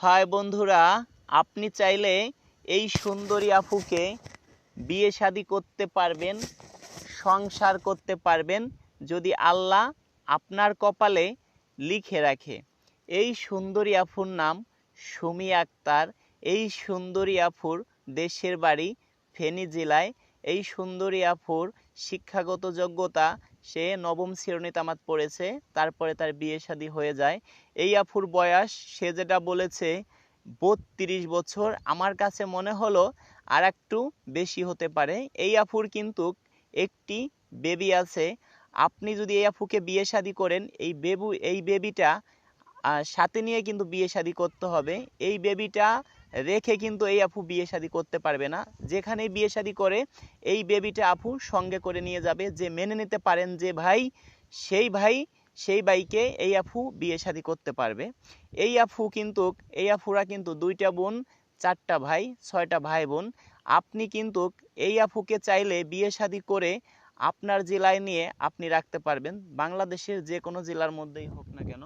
হায় বন্ধুরা, আপনি চাইলে এই সুন্দরী আফুকে বিয়ে শাদি করতে পারবেন, সংসার করতে পারবেন, যদি আল্লাহ আপনার কপালে লিখে রাখে। এই সুন্দরী আফুর নাম সুমি আক্তার। এই সুন্দরী আফুর দেশের বাড়ি ফেনী জেলায়। এই সুন্দরী আফুর শিক্ষাগত যোগ্যতা সে নবম শ্রেণি তামাত পড়েছে, তারপরে তার বিয়ে শাদী হয়ে যায়। এই আফুর বয়স, সে যেটা বলেছে, বত্রিশ বছর। আমার কাছে মনে হলো আর একটু বেশি হতে পারে। এই আফুর কিন্তু একটি বেবি আছে। আপনি যদি এই আফুকে বিয়ে শাদী করেন, এই বেবু, এই বেবিটা আহ, সাথে নিয়ে কিন্তু বিয়ে শাদী করতে হবে। এই বেবিটা রেখে কিন্তু এই আপু বিয়ে শাদী করতে পারবে না। যেখানেই বিয়ে শাদী করে এই বেবিটা আপু সঙ্গে করে নিয়ে যাবে। যে মেনে নিতে পারেন যে ভাই সেই ভাই সেই বাইকে এই আফু বিয়ে শাদী করতে পারবে। এই আফু কিন্তু এই আফুরা কিন্তু দুইটা বোন চারটা ভাই ছয়টা ভাই বোন। আপনি কিন্তু এই আফুকে চাইলে বিয়ে শাদী করে আপনার জেলায় নিয়ে আপনি রাখতে পারবেন। বাংলাদেশের যে কোনো জেলার মধ্যেই হোক না কেন।